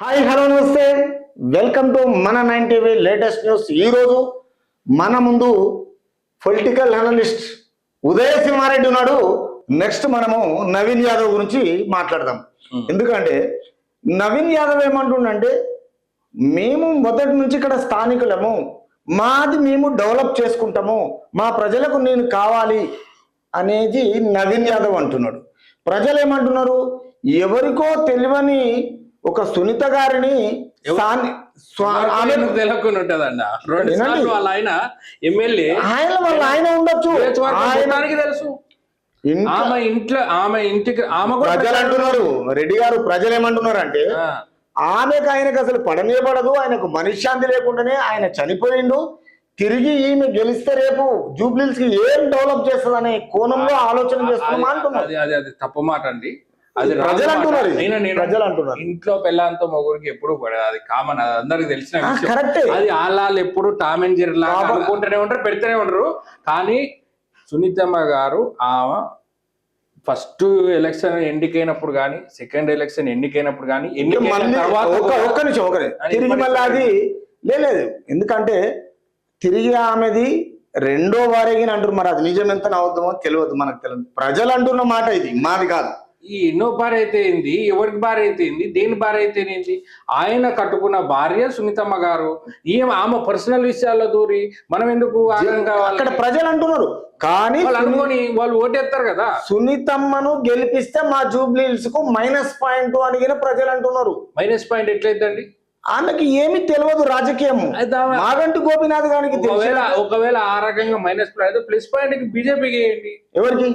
Hi hello నమస్తే. Welcome to మన nine TV latest news. ఈరోజు మన ముందు పొలిటికల్ అనలిస్ట్ ఉదయ సింహారెడ్డి ఉన్నాడు. నెక్స్ట్ మనము నవీన్ యాదవ్ గురించి మాట్లాడదాం. ఎందుకంటే నవీన్ యాదవ్ ఏమంటుండంటే మేము మొదటి నుంచి ఇక్కడ స్థానికులము. మాది మేము డెవలప్ చేసుకుంటాము. మా ప్రజలకు నేను కావాలి అనేది నవీన్ యాదవ్ అంటున్నాడు. ప్రజలు ఏమంటున్నారు? ఎవరికో తెలియని ఒక సునీత గారిని ఆయన ఎమ్మెల్యే. ఆయన వాళ్ళ ఆయన ఉండొచ్చు. తెలుసు. ఆమె ఇంట్లో ఆమె ఇంటికి ఆమె ప్రజలు అంటున్నారు. రెడ్డి గారు ప్రజలు ఏమంటున్నారు అంటే ఆమెకు ఆయనకు అసలు పడనే పడదు. ఆయనకు మనశ్శాంతి లేకుండానే ఆయన చనిపోయిండు. తిరిగి ఈమె గెలిస్తే రేపు జూబ్లీస్కి ఏం డెవలప్ చేస్తుంది అనే కోణంలో ఆలోచన చేస్తున్నామా అంటున్నారు. అది అది అది తప్పు మాట అండి. అది ప్రజలు. అంటున్నారు ప్రజలు అంటున్నారు. ఇంట్లో పెళ్ళాంతో మొగుడికి ఎప్పుడు అది కామన్ అది అందరికి తెలిసిన విషయం. అది ఆళ్ళాళ్ళు ఎప్పుడు టామ్ అండ్ జెర్రీ లాగా అనుకుంటూనే ఉంటారు పెడుతూనే ఉంటారు. కానీ సునీతమ్మ గారు ఆమె ఫస్ట్ ఎలక్షన్ ఎన్నికైనప్పుడు కానీ సెకండ్ ఎలక్షన్ ఎన్నికైనప్పుడు కానీ ఎన్నికైన తర్వాత ఒక్క నిమిషం ఒకరే తిరిగి మళ్ళీ అది లేదు ఎందుకంటే తిరిగి ఆమెది రెండో వారేగిన అంటారు మరి అది నిజం ఎంత అవుతుందో తెలియదు మనకు తెలియదు. ప్రజలు అంటున్న మాట ఇది మాది కాదు. ఈ ఎన్నో భార్య అయితే ఏంది? ఎవరికి భార్య అయితే ఏంది? దేని భార్య ఆయన కట్టుకున్న భార్య సునీతమ్మ గారు. ఈమె ఆమె పర్సనల్ విషయాల్లో దూరి మనం ఎందుకు అక్కడ ప్రజలు అంటున్నారు. కానీ అనుకొని వాళ్ళు ఓటేస్తారు కదా. సునీతమ్మను గెలిపిస్తే మా జూబ్లీస్కు మైనస్ పాయింట్ అడిగిన ప్రజలు అంటున్నారు. మైనస్ పాయింట్ ఎట్లయిద్దండి? ఆమెకి ఏమి తెలియదు రాజకీయం మాగంటి గోపినాథ్ గారికి ఒకవేళ ఆ రకంగా మైనస్ పాయింట్ అయితే ప్లస్ పాయింట్ బీజేపీకి ఎవరికి?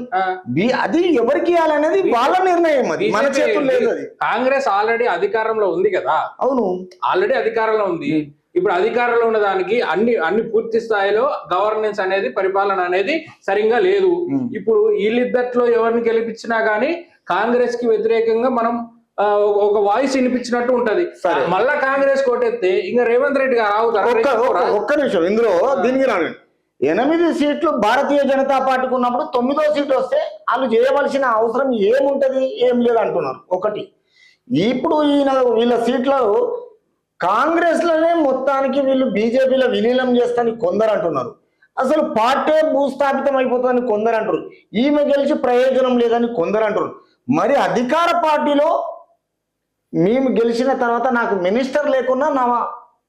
అది ఎవరికి ఇవ్వాలనేది వాళ్ళ నిర్ణయం అది. మన చేతుల్లో లేదు. అది. కాంగ్రెస్ ఆల్రెడీ అధికారంలో ఉంది కదా. అవును. ఆల్రెడీ అధికారంలో ఉంది. ఇప్పుడు అధికారంలో ఉన్న దానికి అన్ని అన్ని పూర్తి స్థాయిలో గవర్నెన్స్ అనేది పరిపాలన అనేది సరిగా లేదు. ఇప్పుడు వీళ్ళిద్దట్లో ఎవరిని గెలిపించినా గానీ కాంగ్రెస్కి వ్యతిరేకంగా మనం ఒక- వాయిస్ వినిపించినట్టు ఉంటది. మళ్ళా కాంగ్రెస్ కొట్టేస్తే ఇంకా రేవంత్ రెడ్డి గారు? ఒక్క నిమిషం. ఇందులో దీనికి రాను. ఎనిమిది సీట్లు భారతీయ జనతా పార్టీకి ఉన్నప్పుడు తొమ్మిదో సీట్ వస్తే వాళ్ళు చేయవలసిన అవసరం ఏముంటది? ఏం లేదు అంటున్నారు. ఒకటి. ఇప్పుడు ఈయన వీళ్ళ సీట్లు కాంగ్రెస్లోనే మొత్తానికి వీళ్ళు బీజేపీలో విలీనం చేస్తాని కొందరు అంటున్నారు. అసలు పార్టీ భూస్థాపితం అయిపోతుందని కొందరు అంటారు ఈమె గెలిచి ప్రయోజనం లేదని కొందరు అంటారు మరి అధికార పార్టీలో మేము గెలిచిన తర్వాత నాకు మినిస్టర్ లేకున్నా నా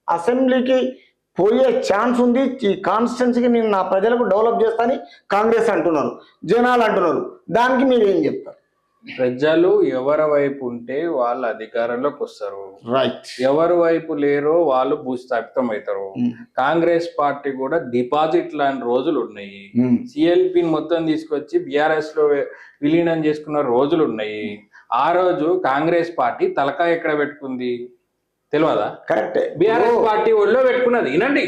అసెంబ్లీకి పోయే ఛాన్స్ ఉంది. ఈ కాన్స్టిట్యున్సీకి నేను నా ప్రజలకు డెవలప్ చేస్తానని కాంగ్రెస్ అంటున్నారు. జనాలు అంటున్నారు. దానికి మీరు ఏం చెప్తారు? ప్రజలు ఎవరి వైపు ఉంటే వాళ్ళు అధికారంలోకి వస్తారు. రైట్ ఎవరి వైపు లేరో వాళ్ళు భూస్థాపితం అవుతారు. కాంగ్రెస్ పార్టీ కూడా డిపాజిట్ లాంటి రోజులు ఉన్నాయి. సిఎల్పి మొత్తం తీసుకొచ్చి బీఆర్ఎస్లో విలీనం చేసుకున్న రోజులు ఉన్నాయి. ఆ రోజు కాంగ్రెస్ పార్టీ తలకాయ ఎక్కడ పెట్టుకుంది? తెలియదా కరెక్టే. బీఆర్ఎస్ పార్టీ ఒళ్ళో పెట్టుకున్నది. వినండి.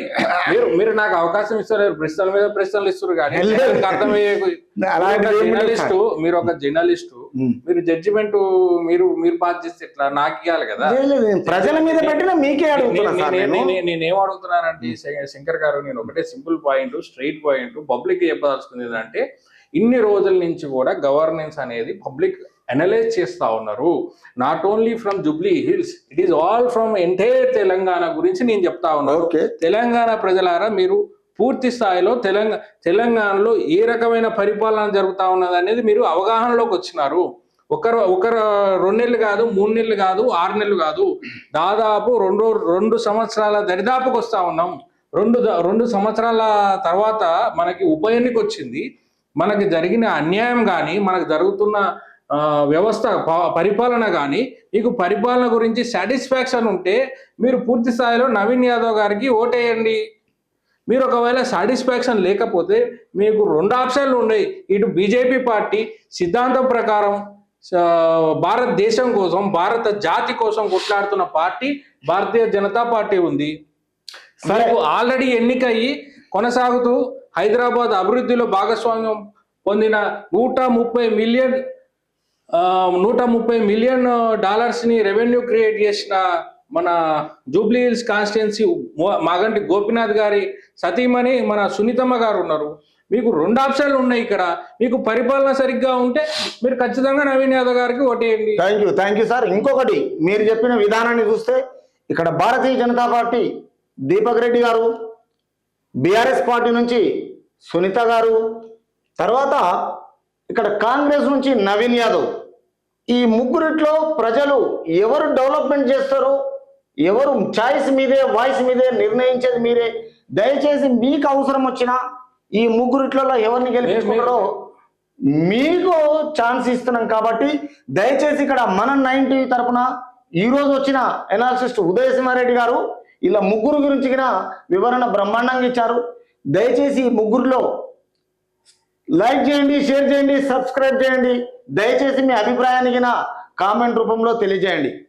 మీరు మీరు నాకు అవకాశం ఇస్తారు. ప్రశ్నల మీద ప్రశ్నలు ఇస్తారు కానీ జర్నలిస్టు మీరు ఒక జర్నలిస్టు. మీరు జడ్జిమెంట్ మీరు మీరు పాస్ చేస్తే ఇట్లా నాకు ఇవ్వాలి కదా? ప్రజల మీద పెట్టిన మీకే నేను- అడుగుతున్నానంటే శంకర్ గారు నేను ఒకటే simple point straight point public చెప్పదలుచుకుంది ఏంటంటే ఇన్ని రోజుల నుంచి కూడా గవర్నెన్స్ అనేది పబ్లిక్ అనలైజ్ చేస్తా ఉన్నారు. Not only from Jubilee Hills it is all from entire Telangana గురించి నేను చెప్తా ఉన్నాను. ఓకే తెలంగాణ ప్రజలారా మీరు పూర్తి స్థాయిలో తెలంగాణ తెలంగాణలో ఏ రకమైన పరిపాలన జరుగుతా ఉన్నది అనేది మీరు అవగాహనలోకి వచ్చినారు. ఒకరు ఒకరు రెండు నెలలు కాదు మూడు నెలలు కాదు ఆరు నెలలు కాదు. దాదాపు రెండు రెండు సంవత్సరాల దరిదాపుకు వస్తా ఉన్నాం. రెండు రెండు సంవత్సరాల తర్వాత మనకి ఉప ఎన్నిక వచ్చింది. మనకి జరిగిన అన్యాయం కానీ మనకు జరుగుతున్న వ్యవస్థ పరిపాలన కానీ మీకు పరిపాలన గురించి సాటిస్ఫాక్షన్ ఉంటే మీరు పూర్తి స్థాయిలో నవీన్ యాదవ్ గారికి ఓటేయండి. మీరు ఒకవేళ సాటిస్ఫాక్షన్ లేకపోతే మీకు రెండు ఆప్షన్లు ఉన్నాయి. ఇటు బీజేపీ పార్టీ సిద్ధాంతం ప్రకారం భారతదేశం కోసం భారత జాతి కోసం కొట్లాడుతున్న పార్టీ భారతీయ జనతా పార్టీ ఉంది. మీకు ఆల్రెడీ ఎన్నికయ్యి కొనసాగుతూ హైదరాబాద్ అభివృద్ధిలో భాగస్వామ్యం పొందిన నూట ముప్పై మిలియన్ నూట ముప్పై మిలియన్ డాలర్స్ని రెవెన్యూ క్రియేట్ చేసిన మన జూబ్లీ హిల్స్ కాన్స్టిట్యున్సీ మాగంటి గోపినాథ్ గారి సతీమణి మన సునీతమ్మ గారు ఉన్నారు. మీకు రెండు ఆప్షన్లు ఉన్నాయి ఇక్కడ. మీకు పరిపాలన సరిగ్గా ఉంటే మీరు ఖచ్చితంగా నవీన్ యాదవ్ గారికి ఓటేయండి. Thank you thank you sir. ఇంకొకటి మీరు చెప్పిన విధానాన్ని చూస్తే ఇక్కడ భారతీయ జనతా పార్టీ దీపక్ రెడ్డి గారు బీఆర్ఎస్ పార్టీ నుంచి సునీత గారు తర్వాత ఇక్కడ కాంగ్రెస్ నుంచి నవీన్ యాదవ్. ఈ ముగ్గురిట్లో ప్రజలు ఎవరు డెవలప్మెంట్ చేస్తారో ఎవరు చాయిస్ మీదే వాయిస్ మీదే నిర్ణయించేది మీరే. దయచేసి మీకు అవసరం వచ్చినా ఈ ముగ్గురిట్లలో ఎవరిని గెలిపించుకుంటారో మీకు ఛాన్స్ ఇస్తున్నాం కాబట్టి దయచేసి ఇక్కడ మన నైన్ టీవీ తరపున ఈ రోజు వచ్చిన ఎనాలిసిస్ట్ ఉదయ సింహారెడ్డి గారు ఇలా ముగ్గురు గురించి వివరణ బ్రహ్మాండంగా ఇచ్చారు. దయచేసి ఈ ముగ్గురులో లైక్ చేయండి షేర్ చేయండి సబ్స్క్రైబ్ చేయండి. దయచేసి మీ అభిప్రాయానికి నా కామెంట్ రూపంలో తెలియజేయండి.